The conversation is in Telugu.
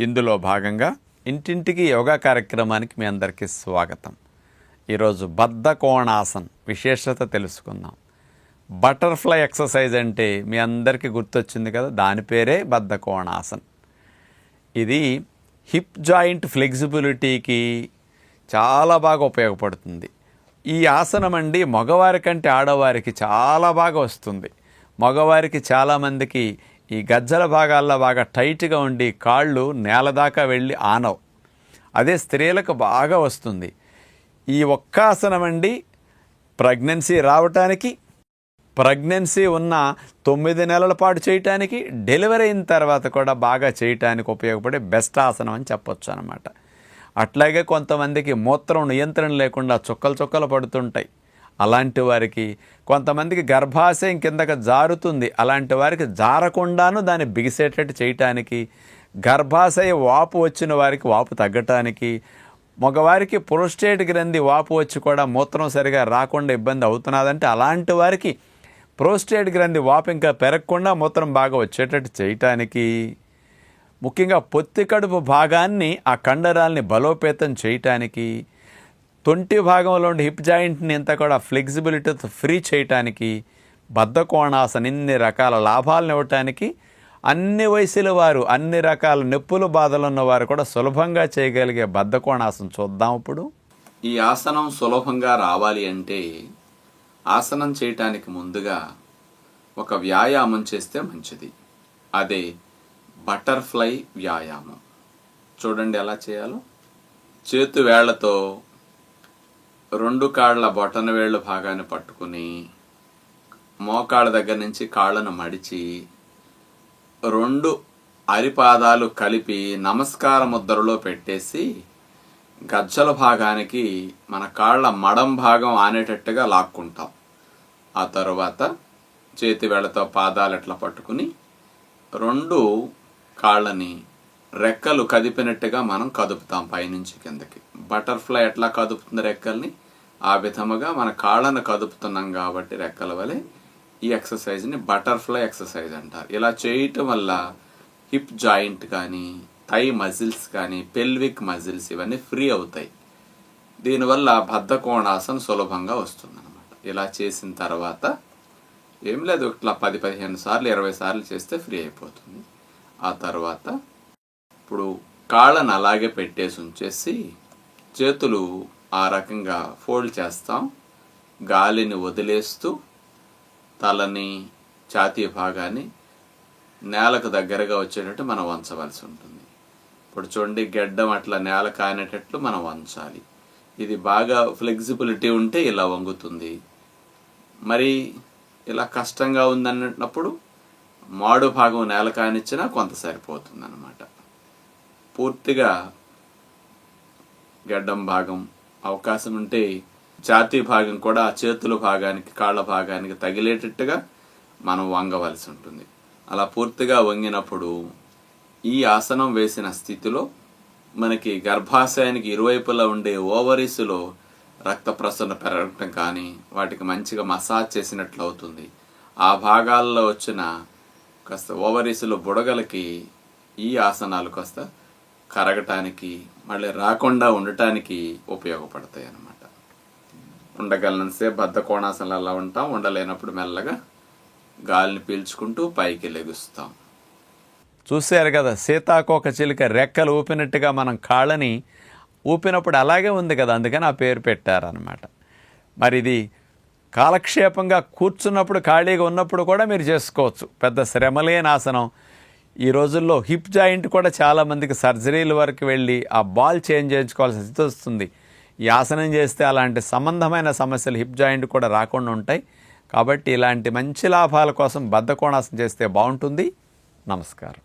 ఇందులో భాగంగా ఇంటింటికి యోగా కార్యక్రమానికి మీ అందరికీ స్వాగతం. ఈరోజు బద్ధ కోణాసన్ విశేషత తెలుసుకుందాం. బటర్ఫ్లై ఎక్సర్సైజ్ అంటే మీ అందరికీ గుర్తొచ్చింది కదా దాని పేరే బద్ధ కోణాసన్ ఇది హిప్ జాయింట్ ఫ్లెక్సిబిలిటీకి చాలా బాగా ఉపయోగపడుతుంది. ఈ ఆసనం అండి మగవారి కంటే ఆడవారికి చాలా బాగా వస్తుంది. మగవారికి చాలామందికి ఈ గజ్జల భాగాల్లో బాగా టైట్గా ఉండి కాళ్ళు నేల దాకా వెళ్ళి ఆనవు. అదే స్త్రీలకు బాగా వస్తుంది. ఈ ఒక్క ఆసనం అండి ప్రెగ్నెన్సీ రావటానికి ప్రెగ్నెన్సీ ఉన్న తొమ్మిది నెలల పాటు చేయటానికి డెలివరీ అయిన తర్వాత కూడా బాగా చేయటానికి ఉపయోగపడే బెస్ట్ ఆసనం అని చెప్పొచ్చు అనమాట అట్లాగే కొంతమందికి మూత్రం నియంత్రణ లేకుండా చుక్కలు చుక్కలు పడుతుంటాయి. అలాంటి వారికి కొంతమందికి గర్భాశయం కిందకి జారుతుంది. అలాంటి వారికి జారకుండాను దాన్ని బిగిసేటట్టు చేయటానికి గర్భాశయ వాపు వచ్చిన వారికి వాపు తగ్గటానికి మగవారికి ప్రోస్టేట్ గ్రంథి వాపు వచ్చి కూడా మూత్రం సరిగా రాకుండా ఇబ్బంది అవుతున్నదంటే అలాంటి వారికి ప్రోస్టేట్ గ్రంథి వాపు ఇంకా పెరగకుండా మూత్రం బాగా వచ్చేటట్టు చేయటానికి ముఖ్యంగా పొత్తి కడుపు భాగాన్ని ఆ కండరాల్ని బలోపేతం చేయటానికి తొంటి భాగంలో ఉండే హిప్ జాయింట్ని అంతా కూడా ఫ్లెక్సిబిలిటీతో ఫ్రీ చేయటానికి బద్ధకోణాసన ఇన్ని రకాల లాభాలను ఇవ్వటానికి అన్ని వయసుల వారు అన్ని రకాల నొప్పులు బాధలు ఉన్నవారు కూడా సులభంగా చేయగలిగే బద్ధకోణాసనం చూద్దాం ఇప్పుడు. ఈ ఆసనం సులభంగా రావాలి అంటే ఆసనం చేయటానికి ముందుగా ఒక వ్యాయామం చేస్తే మంచిది. అదే బటర్ఫ్లై వ్యాయామం. చూడండి ఎలా చేయాలో. చేతు వేళ్ళతో రెండు కాళ్ళ బొటన వేళ్ళు భాగాన్ని పట్టుకుని మోకాళ్ళ దగ్గర నుంచి కాళ్ళను మడిచి రెండు అరిపాదాలు కలిపి నమస్కార ముద్రలో పెట్టేసి గజ్జల భాగానికి మన కాళ్ళ మడం భాగం ఆనేటట్టుగా లాక్కుంటాం. ఆ తరువాత చేతి వేళతో పాదాలు ఎట్లా పట్టుకుని రెండు కాళ్ళని రెక్కలు కదిపినట్టుగా మనం కదుపుతాం పైనుంచి కిందకి. బటర్ఫ్లై ఎట్లా కదుపుతుంది రెక్కల్ని? ఆ విధముగా మన కాళ్ళను కదుపుతున్నాం కాబట్టి రెక్కల వలె ఈ ఎక్సర్సైజ్ని బటర్ఫ్లై ఎక్సర్సైజ్ అంటారు. ఇలా చేయటం వల్ల హిప్ జాయింట్ కానీ థై మజిల్స్ కానీ పెల్విక్ మజిల్స్ ఇవన్నీ ఫ్రీ అవుతాయి. దీనివల్ల బద్ధకోణాసన సులభంగా వస్తుందన్నమాట. ఇలా చేసిన తర్వాత ఏం లేదు ఇట్లా పది పదిహేను సార్లు ఇరవై సార్లు చేస్తే ఫ్రీ అయిపోతుంది. ఆ తర్వాత ఇప్పుడు కాళ్ళను అలాగే పెట్టేసి ఉంచేసి చేతులు ఆ రకంగా ఫోల్డ్ చేస్తాం. గాలిని వదిలేస్తూ తలని ఛాతీ భాగాన్ని నేలకు దగ్గరగా వచ్చేటట్టు మనం వంచవలసి ఉంటుంది. ఇప్పుడు చూడండి గెడ్డం అట్లా నేల కానేటట్లు మనం వంచాలి. ఇది బాగా ఫ్లెక్సిబిలిటీ ఉంటే ఇలా వంగుతుంది. మరి ఇలా కష్టంగా ఉందన్నప్పుడు మాడు భాగం నేల కానిచ్చినా కొంత సరిపోతుంది అన్నమాట పూర్తిగా గడ్డం భాగం అవకాశం ఉంటే ఛాతీ భాగం కూడా చేతుల భాగానికి కాళ్ళ భాగానికి తగిలేటట్టుగా మనం వంగవలసి ఉంటుంది. అలా పూర్తిగా వంగినప్పుడు ఈ ఆసనం వేసిన స్థితిలో మనకి గర్భాశయానికి ఇరువైపులా ఉండే ఓవరీస్లో రక్త ప్రసరణ పెరగటం కానీ వాటికి మంచిగా మసాజ్ చేసినట్లు అవుతుంది. ఆ భాగాల్లో వచ్చిన కాస్త ఓవరీస్లో బుడగలకి ఈ ఆసనాలు కాస్త కరగటానికి మళ్ళీ రాకుండా ఉండటానికి ఉపయోగపడతాయి అన్నమాట. ఉండగలనంతసేపు బద్ధ కోణాసనలు అలా ఉంటాం ఉండలేనప్పుడు మెల్లగా గాలిని పీల్చుకుంటూ పైకి లెగుస్తాం. చూశారు కదా సీతాకోక చిలుక రెక్కలు ఊపినట్టుగా మనం కాళ్ళని ఊపినప్పుడు అలాగే ఉంది కదా అందుకని ఆ పేరు పెట్టారనమాట మరి ఇది కాలక్షేపంగా కూర్చున్నప్పుడు ఖాళీగా ఉన్నప్పుడు కూడా మీరు చేసుకోవచ్చు. పెద్ద శ్రమలేని ఆసనం. ఈ రోజుల్లో హిప్ జాయింట్ కూడా చాలామందికి సర్జరీల వరకు వెళ్ళి ఆ బాల్ చేంజ్ చేయించుకోవాల్సిన స్థితి వస్తుంది. ఈ ఆసనం చేస్తే అలాంటి సంబంధమైన సమస్యలు హిప్ జాయింట్ కూడా రాకుండా ఉంటాయి. కాబట్టి ఇలాంటి మంచి లాభాల కోసం బద్ధకోణాసనం చేస్తే బాగుంటుంది. నమస్కారం.